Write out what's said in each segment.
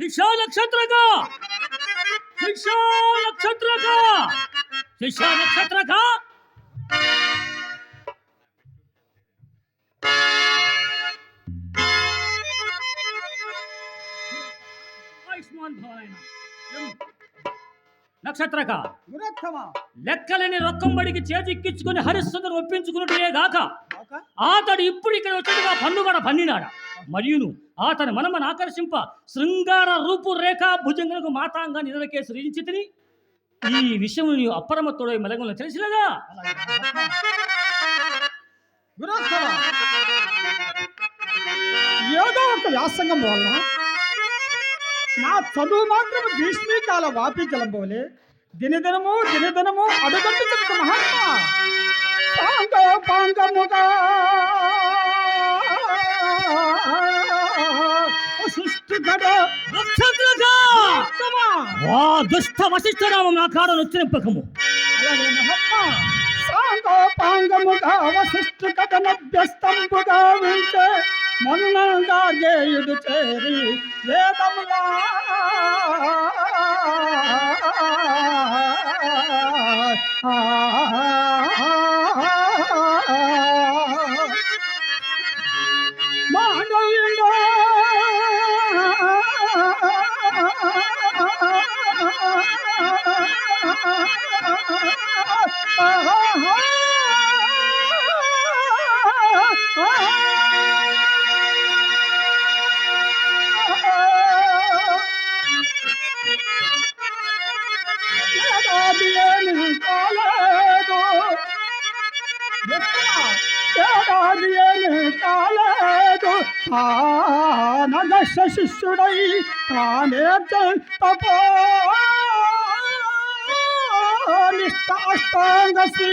శిక్షా నక్షత్రక శిక్షా నక్షత్రక శిక్షా నక్షత్రక! ఆయుష్మాన్ భవనాయన నక్షత్రక లెక్కలని రొక్కంబడికి చేతిక్కించుకుని హరిశ్చంద్ర ఒప్పించుకున్నట్టే గాక! అతడు ఇప్పుడు ఇక్కడ వచ్చేట్టుగా పన్నుగడ పన్నినాడ మరియును అతని మనమను ఆకర్షింప శృంగార రూపురేఖ భుజంగులకు మాతాంగా నిధులకే సృజించితిని ఈ విషయం నీవు అప్పరమత్తుడై మెలగంలో తెలిసినదా? ఏదో ఒక వ్యాసంగం వల్ల నా చదువు మాత్రం భీష్మీకాల వాపి జలంబోలే దినదినము దినదినము అడుగంటుతున్న మహాత్మా. పాంగ పాంగముగా దుష్ట వశిష్ఠరామం నా కాడ నొచ్చినింపకము అలాగే మహాత్మా కథనభ్యస్తంబుగా వింటే చేరి వేదములా ஆனந்த சசிசுடை தானே தபோ நிஷ்டாஷ்டாங்க ஸ்ரீ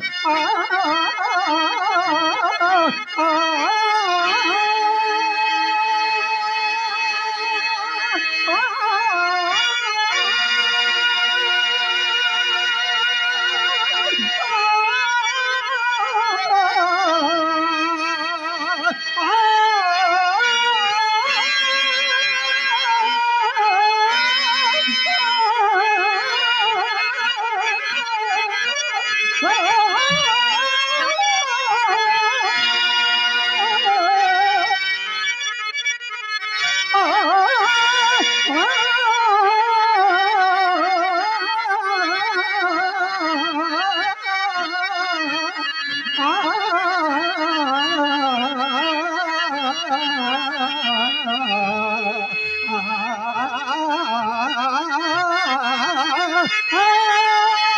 Ah! Ah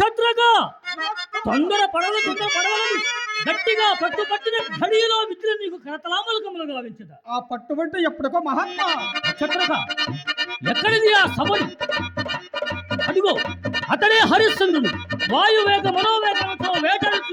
నక్షత్రగా తొందర పడవలు తొందర పడవలు. గట్టిగా పట్టుపట్టిన ఘడియలో విద్యులు నీకు కరతలామలకములు గావించదా ఆ పట్టుబట్టి ఎప్పుడుకో మహాత్మా. చక్రక ఎక్కడిది ఆ సభలు అదిగో అతడే హరిశ్చంద్రుడు. వాయువేగ మనోవేగంతో వేటడుతూ